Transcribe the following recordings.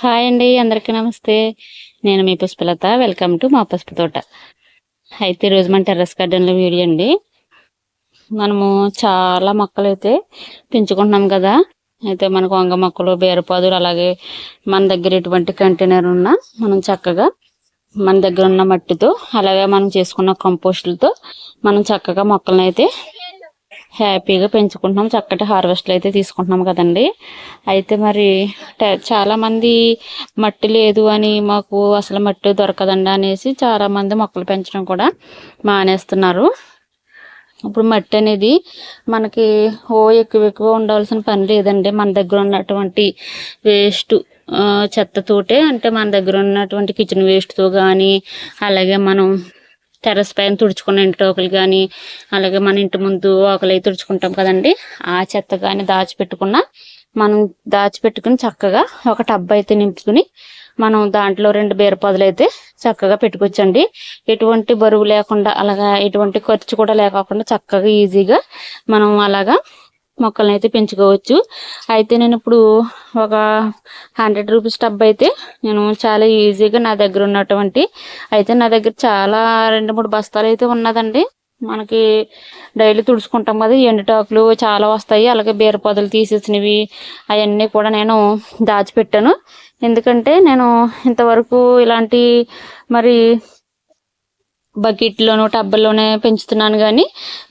Hi అండి అందరికీ నమస్తే. నేను మీ పుష్పలత వెల్కమ్ టు మా పుష్ప తోట. అయితే ఈరోజు మన టెర్రస్ గార్డెన్లో వీడియో అండి. మనము చాలా మొక్కలు అయితే పెంచుకుంటున్నాం కదా. అయితే మనకు వంగ మొక్కలు బీరపాదులు అలాగే మన దగ్గర ఎటువంటి కంటైనర్ ఉన్నా మనం చక్కగా మన దగ్గర ఉన్న మట్టితో అలాగే మనం చేసుకున్న కంపోస్టులతో మనం చక్కగా మొక్కలను అయితే హ్యాపీగా పెంచుకుంటున్నాం చక్కటి హార్వెస్ట్లు అయితే తీసుకుంటున్నాం కదండి. అయితే మరి చాలామంది మట్టి లేదు అని మాకు అసలు మట్టి దొరకదండి అనేసి చాలామంది మొక్కలు పెంచడం కూడా మానేస్తున్నారు. ఇప్పుడు మట్టి అనేది మనకి ఓ ఎక్కువ ఎక్కువ ఉండవలసిన పని లేదండి. మన దగ్గర ఉన్నటువంటి వేస్ట్ చెత్తతోటే అంటే మన దగ్గర ఉన్నటువంటి కిచెన్ వేస్ట్తో కానీ అలాగే మనం టెర్రస్ పైన తుడుచుకున్న ఇంటోకలు కానీ అలాగే మన ఇంటి ముందు ఆకలి అయితే తుడుచుకుంటాం కదండి. ఆ చెత్త కానీ దాచిపెట్టుకున్న మనం దాచిపెట్టుకుని చక్కగా ఒక టబ్ అయితే నింపుకుని మనం దాంట్లో రెండు బీరపదులు అయితే చక్కగా పెట్టుకోవచ్చండి. ఎటువంటి బరువు లేకుండా అలాగా ఎటువంటి ఖర్చు కూడా లేకుండా చక్కగా ఈజీగా మనం అలాగా మొక్కలను అయితే పెంచుకోవచ్చు. అయితే నేను ఇప్పుడు ఒక హండ్రెడ్ రూపీస్ టబ్ అయితే నేను చాలా ఈజీగా నా దగ్గర ఉన్నటువంటి అయితే నా దగ్గర చాలా రెండు మూడు బస్తాలు అయితే ఉన్నదండి. మనకి డైలీ తుడుచుకుంటాం కదా ఎండుటాకులు చాలా వస్తాయి. అలాగే బీరపొదలు తీసేసినవి అవన్నీ కూడా నేను దాచిపెట్టాను. ఎందుకంటే నేను ఇంతవరకు ఇలాంటి మరి బకెట్లోను టబ్బల్లోనే పెంచుతున్నాను కానీ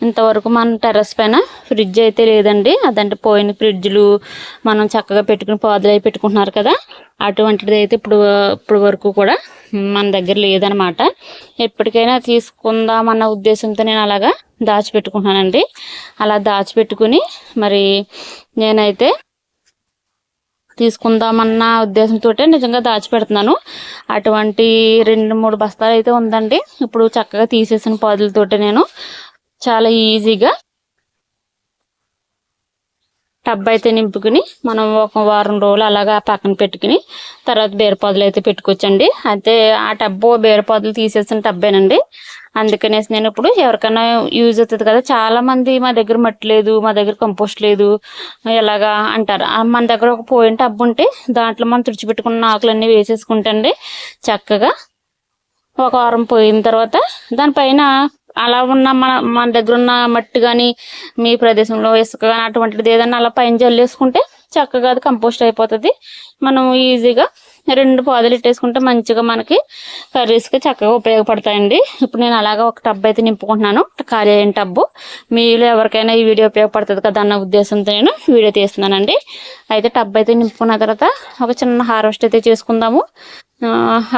ఇంతవరకు మన టెర్రస్ పైన ఫ్రిడ్జ్ అయితే లేదండి. అదంటే పోయిన ఫ్రిడ్జ్లు మనం చక్కగా పెట్టుకుని పాదులు అవి పెట్టుకుంటున్నారు కదా. అటువంటిది అయితే ఇప్పుడు ఇప్పుడు వరకు కూడా మన దగ్గర లేదనమాట. ఎప్పటికైనా తీసుకుందాం అన్న ఉద్దేశంతో నేను అలాగా దాచిపెట్టుకుంటున్నానండి. అలా దాచిపెట్టుకుని మరి నేనైతే తీసుకుందామన్న ఉద్దేశంతో నిజంగా దాచిపెడుతున్నాను. అటువంటి రెండు మూడు బస్తాలు అయితే ఉందండి. ఇప్పుడు చక్కగా తీసేసిన పాదులతోటి నేను చాలా ఈజీగా టబ్ అయితే నింపుకుని మనం ఒక వారం రోజులు అలాగా పక్కన పెట్టుకుని తర్వాత బీరపాదులు అయితే పెట్టుకోవచ్చండి. అయితే ఆ టబ్బు బీరపాదులు తీసేసిన టబ్బేనండి. అందుకనేసి నేను ఇప్పుడు ఎవరికైనా యూజ్ అవుతుంది కదా చాలా మంది మా దగ్గర మట్టి లేదు మా దగ్గర కంపోస్ట్ లేదు ఎలాగా అంటారు. మన దగ్గర ఒక పోయిన టబ్బు ఉంటే దాంట్లో మనం తుడిచిపెట్టుకున్న ఆకులన్నీ వేసేసుకుంటండి చక్కగా. ఒక వారం పోయిన తర్వాత దానిపైన అలా ఉన్న మన మన దగ్గర ఉన్న మట్టి కానీ మీ ప్రదేశంలో ఇసుక కానీ అటువంటిది ఏదైనా అలా పైన జల్లేసుకుంటే చక్కగా అది కంపోస్ట్ అయిపోతుంది. మనం ఈజీగా రెండు పాదులు ఇట్టేసుకుంటే మంచిగా మనకి కర్రీస్కి చక్కగా ఉపయోగపడతాయండి. ఇప్పుడు నేను అలాగా ఒక టబ్ అయితే నింపుకుంటున్నాను. ఖాళీ అయిన టబ్బు మీలో ఎవరికైనా ఈ వీడియో ఉపయోగపడుతుంది కదా అన్న ఉద్దేశంతో నేను వీడియో తీస్తున్నానండి. అయితే టబ్ అయితే నింపుకున్న తర్వాత ఒక చిన్న హార్వెస్ట్ అయితే చేసుకుందాము.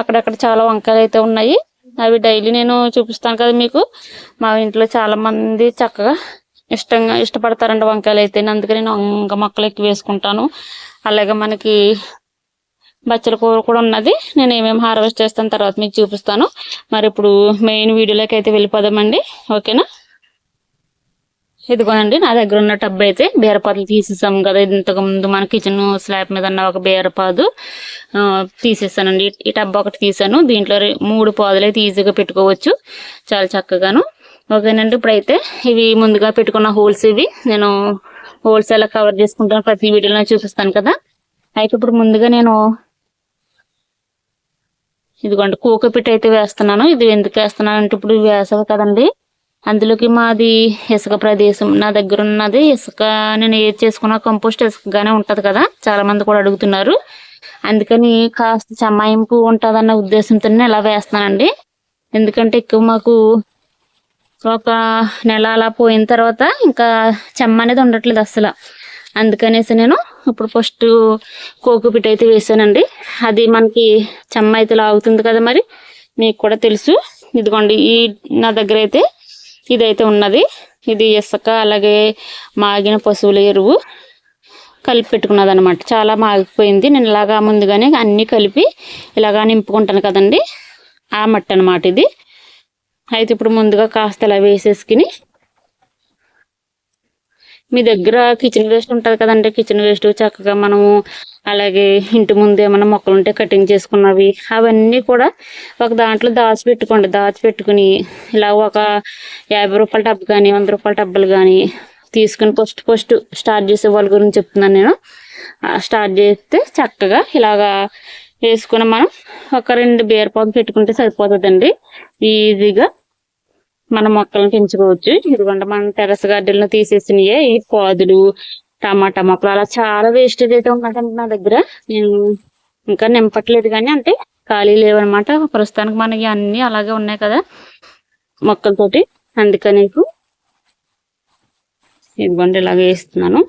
అక్కడక్కడ చాలా వంకాయలు అయితే ఉన్నాయి. అవి డైలీ నేను చూపిస్తాను కదా మీకు. మా ఇంట్లో చాలా మంది చక్కగా ఇష్టంగా ఇష్టపడతారండి వంకాయలు అయితే. అందుకే నేను వంగ మొక్కలు ఎక్కువ వేసుకుంటాను. అలాగే మనకి బచ్చల కూర కూడా ఉన్నది. నేను ఏమేమి హార్వెస్ట్ చేస్తాను తర్వాత మీకు చూపిస్తాను. మరి ఇప్పుడు మెయిన్ వీడియోలోకి అయితే వెళ్ళిపోదామండి. ఓకేనా? ఇదిగోనండి నా దగ్గర ఉన్న టబ్ అయితే బీరపాదులు తీసేసాం కదా. ఇంతకు ముందు మన కిచెన్ స్లాబ్ మీద ఉన్న ఒక బీరపాదు తీసేసానండి. ఈ టబ్ ఒకటి తీసాను. దీంట్లో మూడు పాదులు అయితే ఈజీగా పెట్టుకోవచ్చు. చాలా చక్కగాను. ఓకేనండి ఇప్పుడైతే ఇవి ముందుగా పెట్టుకున్న హోల్స్ ఇవి. నేను హోల్స్ ఎలా కవర్ చేసుకుంటాను ప్రతి వీడియోలో చూపిస్తాను కదా. అయితే ఇప్పుడు ముందుగా నేను ఇదిగోండి కూకపిట్ అయితే వేస్తున్నాను. ఇది ఎందుకు వేస్తున్నాను అంటే ఇప్పుడు వేసవి కదండి. అందులోకి మాది ఇసుక ప్రదేశం. నా దగ్గర ఉన్నది ఇసుక నేను ఏది చేసుకున్న కంపోస్ట్ ఇసుకగానే ఉంటుంది కదా. చాలా మంది కూడా అడుగుతున్నారు. అందుకని కాస్త చమాయింపు ఉంటుందన్న ఉద్దేశంతో నేను ఇలా వేస్తానండి ఎందుకంటే ఎక్కువ మాకు ఒక నెల అలా పోయిన తర్వాత ఇంకా చెమ్మ అనేది ఉండట్లేదు అసలు అందుకనేసి నేను ఇప్పుడు ఫస్ట్ కోకుపిట్ అయితే వేసానండి. అది మనకి చెమ్మ అయితే లాగుతుంది కదా మరి. మీకు కూడా తెలుసు. ఇదిగోండి ఈ నా దగ్గర అయితే ఇదైతే ఉన్నది. ఇది ఇసుక అలాగే మాగిన పశువుల ఎరువు కలిపి పెట్టుకున్నది అనమాట చాలా మాగిపోయింది. నేను ఇలాగా ముందుగానే అన్నీ కలిపి ఇలాగా నింపుకుంటాను కదండి. ఆ మట్టి అనమాట ఇది. అయితే ఇప్పుడు ముందుగా కాస్త ఇలా వేసేసుకుని మీ దగ్గర కిచెన్ వేస్ట్ ఉంటుంది కదండి. కిచెన్ వేస్ట్ చక్కగా మనము అలాగే ఇంటి ముందు ఏమైనా మొక్కలు ఉంటే కటింగ్ చేసుకున్నవి అవన్నీ కూడా ఒక దాంట్లో దాచిపెట్టుకోండి. దాచిపెట్టుకుని ఇలా ఒక యాభై రూపాయల టబ్బు కానీ వంద రూపాయల టబ్బులు కానీ తీసుకుని ఫస్ట్ ఫస్ట్ స్టార్ట్ చేసే వాళ్ళ గురించి చెప్తున్నాను నేను. స్టార్ట్ చేస్తే చక్కగా ఇలాగా వేసుకుని మనం ఒక రెండు బీరపాదు పెట్టుకుంటే సరిపోతుందండి. ఈజీగా మన మొక్కలను పెంచుకోవచ్చు. ఇదిగోండి మన టెరస్ గార్డెన్లో తీసేసినయే ఈ పాదులు టమాటా మొక్కలు అలా చాలా వేస్టేజ్ అయితే ఉన్నదండి నా దగ్గర. నేను ఇంకా నింపట్లేదు కానీ అంటే ఖాళీ లేవన్నమాట ప్రస్తుతానికి మనకి అన్ని అలాగే ఉన్నాయి కదా మొక్కలతోటి. అందుకని ఇదిగోండి ఇలాగ వేస్తున్నాను.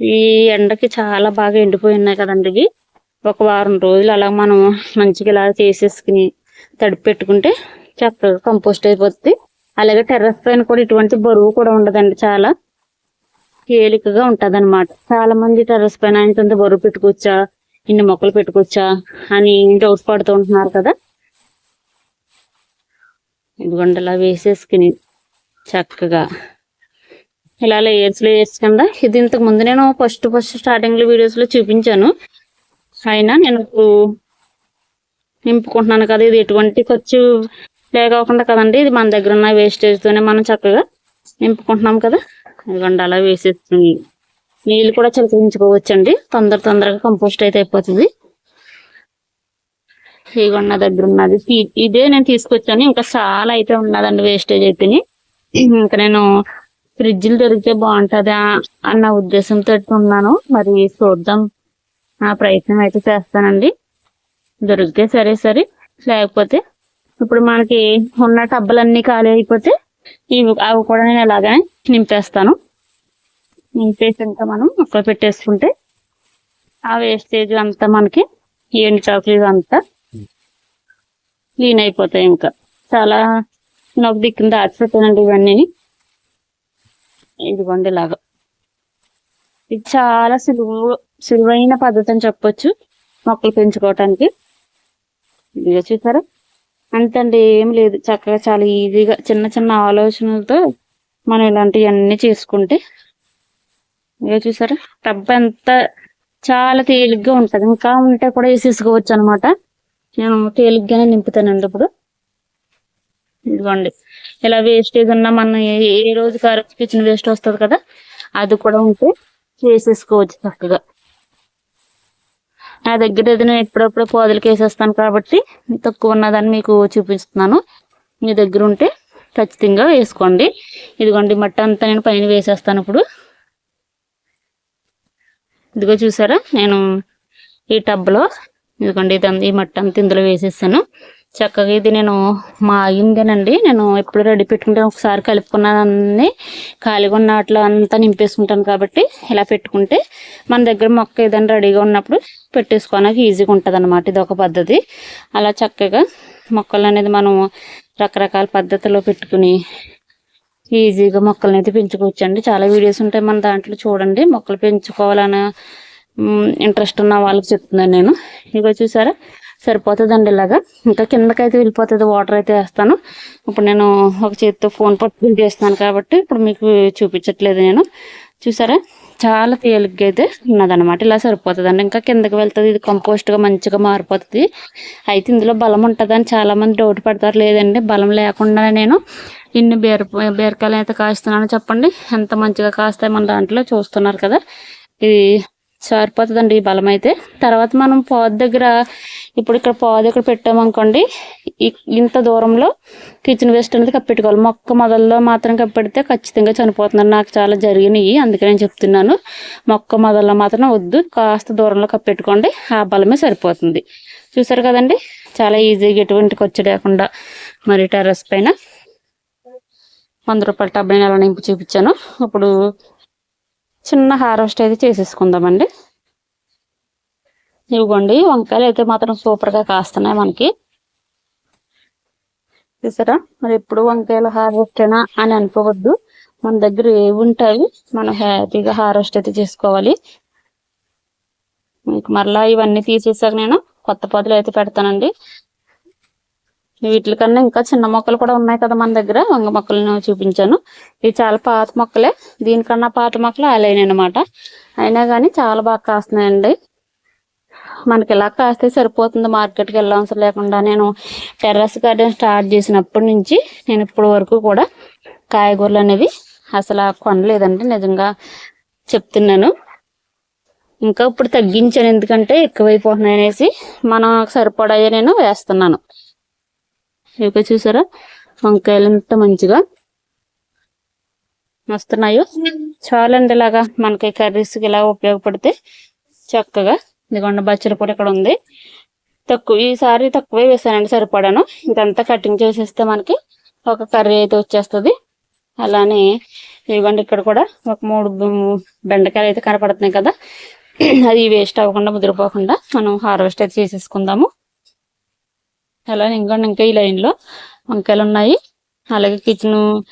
ఈ ఎండకి చాలా బాగా ఎండిపోయి ఉన్నాయి కదండి ఇవి. ఒక వారం రోజులు అలా మనం మంచిగా ఇలా చేసేసుకుని తడిపి పెట్టుకుంటే చక్కగా కంపోస్ట్ అయిపోతుంది అలాగే టెర్రస్ పైన కూడా ఇటువంటి బరువు కూడా ఉండదండి చాలా. తేలికగా ఉంటుంది అనమాట చాలా మంది టెర్రస్ పైన ఇంత బరువు పెట్టుకోవచ్చా ఇన్ని మొక్కలు పెట్టుకోవచ్చా అని డౌట్ పడుతూ ఉంటున్నారు కదా. ఇదిగోండి ఇలా వేసేసుకుని చక్కగా. ఇలా లేయర్స్ లేయర్స్ కింద. ఇది ఇంతకు ముందు నేను ఫస్ట్ ఫస్ట్ స్టార్టింగ్ వీడియోస్లో వీడియోస్లో చూపించాను. అయినా నేను నింపుకుంటున్నాను కదా ఇది ఎటువంటి ఖర్చు లేకోకుండా కదండి ఇది మన దగ్గర ఉన్న వేస్టేజ్ తోనే మనం చక్కగా నింపుకుంటున్నాం కదా. ఇదిగోండి అలా వేసేస్తుంది నీళ్ళు కూడా చిలకరించుకోవచ్చండి తొందర తొందరగా కంపోస్ట్ అయితే అయిపోతుంది. ఇదిగోండి నా దగ్గర ఉన్నది. ఇదే నేను తీసుకొచ్చాను. ఇంకా చాలా అయితే ఉన్నదండి వేస్టేజ్ అయితే ఇంకా నేను ఫ్రిడ్జ్లు దొరికితే బాగుంటదా అన్న ఉద్దేశంతో ఉన్నాను. మరి చూద్దాం. ఆ ప్రయత్నం అయితే చేస్తానండి. దొరికితే సరే సరే. లేకపోతే ఇప్పుడు మనకి ఉన్న టబ్బులన్నీ ఖాళీ అయిపోతే ఇవి అవి కూడా నేను అలాగే నింపేస్తాను. నింపేసి ఇంకా మనం అక్కడ పెట్టేసుకుంటే ఆ వేస్టేజ్ అంతా మనకి ఎండు చాకులు అంతా క్లీన్ అయిపోతాయి ఇంకా. చాలా నాకు ఒక దిక్కున దాచిపెట్టానండి ఇవన్నీ. ఇదిగోండి ఇలాగా. ఇది చాలా సులువు సులువైన పద్ధతి అని చెప్పొచ్చు మొక్కలు పెంచుకోవటానికి. ఇదిగో చూసారా? అంతండి ఏం లేదు. చక్కగా చాలా ఈజీగా చిన్న చిన్న ఆలోచనలతో మనం ఇలాంటివన్నీ చేసుకుంటే. ఇక చూసారా? టబ్ అంతా చాలా తేలిగ్గా ఉంటుంది. ఇంకా ఉంటే కూడా వేసేసుకోవచ్చు అనమాట నేను తేలిగ్గానే నింపుతానండి ఇప్పుడు. ఇదిగోండి. ఇలా వేస్టేజ్ ఉన్నా మనం ఏ- రోజు కారకు కిచెన్ వేస్ట్ వస్తుంది కదా అది కూడా ఉంటే వేసేసుకోవచ్చు చక్కగా. నా దగ్గర అయితే నేను ఎప్పుడప్పుడు పోదలకి వేసేస్తాను కాబట్టి తక్కువ ఉన్నదని మీకు చూపిస్తున్నాను. మీ దగ్గర ఉంటే ఖచ్చితంగా వేసుకోండి. ఇదిగోండి మట్టి అంతా నేను పైన వేసేస్తాను ఇప్పుడు. ఇదిగో చూసారా? నేను ఈ టబ్లో ఇదిగోండి ఇది ఈ మట్టి అంతా ఇందులో వేసేసాను చక్కగా ఇది నేను మా అయిందేనండి నేను ఎప్పుడు రెడీ పెట్టుకుంటే ఒకసారి కలుపుకున్నదాన్ని ఖాళీగా ఉన్న వాటిలో అంతా నింపేసుకుంటాను కాబట్టి ఇలా పెట్టుకుంటే మన దగ్గర మొక్క ఏదైనా రెడీగా ఉన్నప్పుడు పెట్టేసుకోవడానికి ఈజీగా ఉంటుంది అనమాట ఇది ఒక పద్ధతి. అలా చక్కగా మొక్కలు అనేది మనం రకరకాల పద్ధతిలో పెట్టుకుని ఈజీగా మొక్కలను అయితే పెంచుకోవచ్చండి. చాలా వీడియోస్ ఉంటాయి మన దాంట్లో చూడండి. మొక్కలు పెంచుకోవాలన్న ఇంట్రెస్ట్ ఉన్న వాళ్ళకి చెప్తున్నాను నేను. ఇగో చూసారా? సరిపోతుందండి ఇలాగా ఇంకా కిందకైతే వెళ్ళిపోతుంది వాటర్ అయితే వేస్తాను. ఇప్పుడు నేను ఒక చేతితో ఫోన్ పట్టుకుని చేస్తున్నాను కాబట్టి ఇప్పుడు మీకు చూపించట్లేదు నేను. చూసారా? చాలా తేలిగ్గా అయితే ఉన్నదనమాట ఇలా సరిపోతుందండి. ఇంకా కిందకి వెళ్తుంది ఇది కంపోస్ట్గా మంచిగా మారిపోతుంది. అయితే ఇందులో బలం ఉంటుందని చాలామంది డౌట్ పడతారు. లేదండి బలం లేకుండా నేను ఇన్ని బీర బీరకాయలు అయితే కాస్తున్నాను చెప్పండి. ఎంత మంచిగా కాస్తాయి మన దాంట్లో చూస్తున్నారు కదా. ఇది సరిపోతుందండి ఈ బలం అయితే తర్వాత మనం పాదు దగ్గర ఇప్పుడు ఇక్కడ పాదు ఇక్కడ పెట్టామనుకోండి ఇంత దూరంలో కిచెన్ వేస్ట్ అనేది కప్పెట్టుకోవాలి. మొక్క మొదల్లో మాత్రం కప్పెడితే ఖచ్చితంగా చనిపోతున్నారు నాకు చాలా జరిగినాయి అందుకే నేను చెప్తున్నాను. మొక్క మొదల్లో మాత్రం వద్దు కాస్త దూరంలో కప్పెట్టుకోండి ఆ బలమే సరిపోతుంది. చూసారు కదండి? చాలా ఈజీగా ఎటువంటి ఖర్చు లేకుండా మరి టెర్రస్ పైన. వంద రూపాయల టబ్బు నేను ఎలా నింపి చూపించాను. ఇప్పుడు చిన్న హార్వెస్ట్ అయితే చేసేసుకుందామండి. ఇవ్వండి వంకాయలు అయితే మాత్రం సూపర్గా కాస్తున్నాయి మనకి. చూసారా? మరి ఎప్పుడు వంకాయలు హార్వెస్ట్ అయినా అని అనుకోవద్దు. మన దగ్గర ఏవి ఉంటాయి మనం హ్యాపీగా హార్వెస్ట్ అయితే చేసుకోవాలి. మీకు మరలా ఇవన్నీ తీసేసాక నేను కొత్త పొదలు అయితే పెడతానండి. వీటికన్నా ఇంకా చిన్న మొక్కలు కూడా ఉన్నాయి కదా మన దగ్గర వంగ మొక్కలను చూపించాను. ఇవి చాలా పాత మొక్కలే. దీనికన్నా పాత మొక్కలు అలైన అనమాట అయినా కానీ చాలా బాగా కాస్తున్నాయండి. మనకి ఇలా కాస్తే సరిపోతుంది మార్కెట్కి వెళ్ళవసరం లేకుండా. నేను టెర్రస్ గార్డెన్ స్టార్ట్ చేసినప్పటి నుంచి నేను ఇప్పటి వరకు కూడా కాయగూరలు అనేవి అసలు కొనలేదండి. నిజంగా చెప్తున్నాను. ఇంకా ఇప్పుడు తగ్గించాను. ఎందుకంటే ఎక్కువైపోతున్నాయి అనేసి మనం సరిపడయ్యే నేను వేస్తున్నాను. ఇక చూసారా? వంకాయలు ఎంత మంచిగా వస్తున్నాయో. చాలండి ఇలాగా మనకి కర్రీస్కి ఇలా ఉపయోగపడితే చక్కగా. ఇదిగోండి బచ్చల కూడా ఇక్కడ ఉంది. తక్కువ ఈసారి తక్కువే వేసానండి సరిపడాను. ఇదంతా కటింగ్ చేసేస్తే మనకి ఒక కర్రీ అయితే వచ్చేస్తుంది. అలానే ఇవ్వండి ఇక్కడ కూడా ఒక మూడు బెండకాయలు అయితే కనపడుతున్నాయి కదా. అది వేస్ట్ అవ్వకుండా ముదిరిపోకుండా మనం హార్వెస్ట్ అయితే చేసేసుకుందాము. అలానే ఇంకోండి ఇంకా ఈ లైన్లో వంకాయలు ఉన్నాయి అలాగే కిచెన్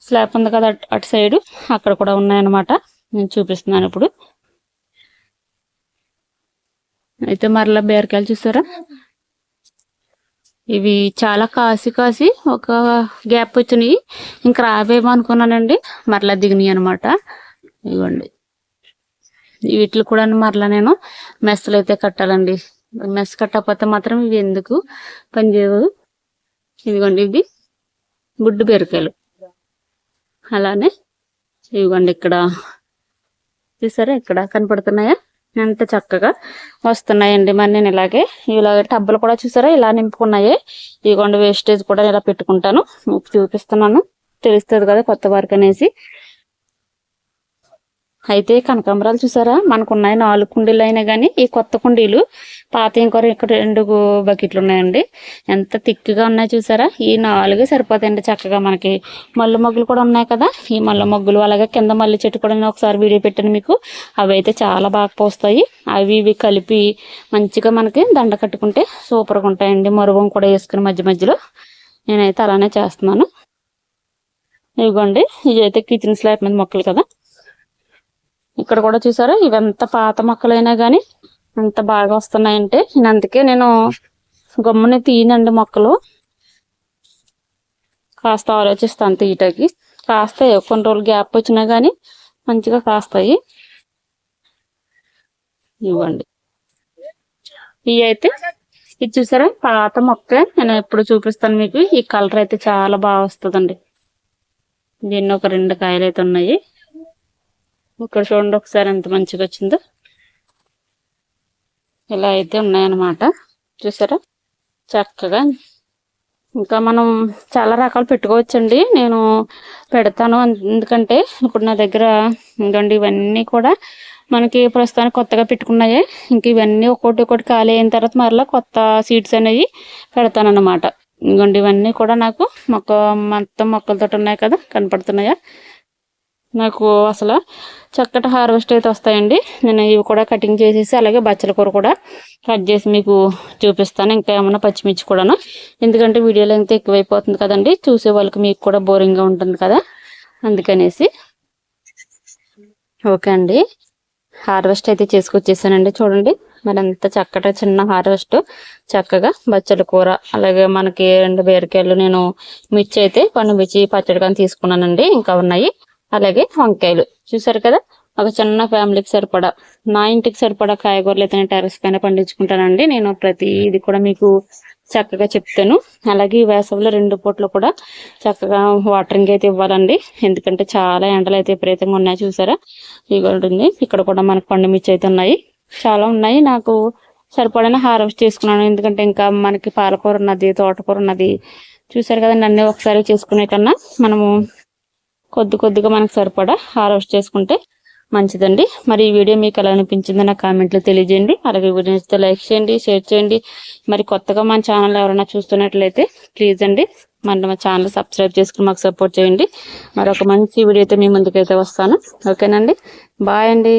స్లాబ్ ఉంది కదా అటు- అటు సైడ్ అక్కడ కూడా ఉన్నాయన్నమాట. నేను చూపిస్తున్నాను ఇప్పుడు. అయితే మరలా బీరకాయలు చూసారా ఇవి చాలా కాసి కాసి ఒక గ్యాప్ వచ్చినాయి. ఇంకా రావేమో అనుకున్నానండి. మరలా దిగినాయి అనమాట ఇవ్వండి. వీటిలో కూడా మరలా నేను మెస్సులు అయితే కట్టాలండి. మెస్ కట్టకపోతే మాత్రం ఇవి ఎందుకు? పనిచేయవు ఇదిగోండి ఇది గుడ్డు బీరకాయలు. అలానే ఇదిగోండి ఇక్కడ. చూసారా ఇక్కడ కనపడుతున్నాయా? ఎంత చక్కగా వస్తున్నాయండి మరి నేను ఇలాగే. ఇలాగే టబ్బులు కూడా చూసారా? ఇలా నింపుకున్నాయి. ఇదిగోండి వేస్టేజ్ కూడా ఇలా పెట్టుకుంటాను. చూపిస్తున్నాను. తెలుస్తుంది కదా కొత్త వారికి అనేసి. అయితే కనకాంబరాలు చూసారా? మనకు ఉన్నాయి నాలుగు కుండీలు అయినా కానీ ఈ కొత్త కుండీలు. పాత ఇంకో ఇక్కడ రెండు బకెట్లు ఉన్నాయండి. ఎంత తిక్కుగా ఉన్నాయి చూసారా? ఈ నాలుగు సరిపోతాయండి చక్కగా మనకి. మల్లె మొగ్గులు కూడా ఉన్నాయి కదా? ఈ మల్లె మొగ్గులు అలాగే కింద మల్లె చెట్టు కూడా ఒకసారి వీడియో పెట్టాను మీకు. అవి అయితే చాలా బాగా పోస్తాయి. అవి ఇవి కలిపి మంచిగా మనకి దండ కట్టుకుంటే సూపర్గా ఉంటాయండి. మరువం కూడా వేసుకుని మధ్య మధ్యలో నేనైతే అలానే చేస్తున్నాను. ఇదిగోండి ఇవి అయితే కిచెన్ స్లాబ్ మీద మొక్కలు కదా. ఇక్కడ కూడా చూసారా? ఇవంత పాత మొక్కలైనా కానీ ఎంత బాగా వస్తున్నాయంటే. నేను అందుకే నేను గమ్ముని తీయనండి మొక్కలు. కాస్త ఆలోచిస్తాను తీయటానికి. కాస్తాయి కొన్ని రోజులు గ్యాప్ వచ్చినా కానీ మంచిగా కాస్తాయి. ఇవ్వండి. ఇవి అయితే ఇది చూసారా? పాత మొక్క. నేను ఎప్పుడు చూపిస్తాను మీకు. ఈ కలర్ అయితే చాలా బాగా వస్తుందండి. దీన్ని ఒక రెండు కాయలు అయితే ఉన్నాయి. ఇక్కడ చూడండి ఒకసారి ఎంత మంచిగా వచ్చిందో. ఇలా అయితే ఉన్నాయన్నమాట. చూసారా? చక్కగా. ఇంకా మనం చాలా రకాలు పెట్టుకోవచ్చండి. నేను పెడతాను ఎందుకంటే ఇప్పుడు నా దగ్గర ఇంకండి ఇవన్నీ కూడా మనకి ప్రస్తుతానికి కొత్తగా పెట్టుకున్నాయి. ఇంక ఇవన్నీ ఒక్కొక్కటి ఒకటి ఖాళీ అయిన తర్వాత మరలా కొత్త సీడ్స్ అనేవి పెడతానన్నమాట. ఇంకోండి ఇవన్నీ కూడా నాకు మొక్క మొత్తం మొక్కలతో ఉన్నాయి కదా కనపడుతున్నాయా? నాకు అసలు చక్కటి హార్వెస్ట్ అయితే వస్తాయండి. నేను ఇవి కూడా కటింగ్ చేసేసి అలాగే బచ్చల కూర కూడా కట్ చేసి మీకు చూపిస్తాను. ఇంకా ఏమన్నా పచ్చిమిర్చి కూడాను. ఎందుకంటే వీడియోలో ఎంత ఎక్కువైపోతుంది కదండి. చూసే వాళ్ళకి మీకు కూడా బోరింగ్గా ఉంటుంది కదా. అందుకనేసి. ఓకే అండి. హార్వెస్ట్ అయితే చేసుకొచ్చేసానండి. చూడండి. మరి ఎంత చక్కటి చిన్న హార్వెస్ట్ చక్కగా బచ్చల కూర అలాగే మనకి రెండు బీరకాయలు నేను మిర్చి అయితే పండు మిర్చి పచ్చడి కానీ తీసుకున్నానండి. ఇంకా ఉన్నాయి. అలాగే వంకాయలు. చూసారు కదా? ఒక చిన్న ఫ్యామిలీకి సరిపడా. నా ఇంటికి సరిపడా కాయగూరలు అయితే టెరస్ పైన పండించుకుంటానండి. నేను ప్రతి ఇది కూడా మీకు చక్కగా చెప్తాను. అలాగే ఈ వేసవిలో రెండు పూటలు కూడా చక్కగా వాటరింగ్ అయితే ఇవ్వాలండి. ఎందుకంటే చాలా ఎండలు అయితే విపరీతంగా ఉన్నాయి చూసారా? ఇవ్వండి ఇక్కడ కూడా మనకు పండు మిర్చి అయితే ఉన్నాయి. చాలా ఉన్నాయి. నాకు సరిపడిన హార్వెస్ట్ చేసుకున్నాను. ఎందుకంటే ఇంకా మనకి పాలకూర ఉన్నది తోటకూర ఉన్నది. చూసారు కదండి అన్నీ ఒకసారి చేసుకునే కన్నా మనము కొద్ది కొద్దిగా మనకు సరిపడా హార్వెస్ట్ చేసుకుంటే మంచిదండి. మరి ఈ వీడియో మీకు ఎలా అనిపించిందో నా కామెంట్లో తెలియజేయండి. అలాగే వీడియో నచ్చితే లైక్ చేయండి షేర్ చేయండి. మరి కొత్తగా మన ఛానల్ ఎవరైనా చూస్తున్నట్లయితే ప్లీజ్ అండి మన మా ఛానల్ సబ్స్క్రైబ్ చేసుకుని మాకు సపోర్ట్ చేయండి. మరి ఒక మంచి వీడియోతో మీ ముందుకైతే వస్తాను. ఓకేనండి. బాయ్ అండి.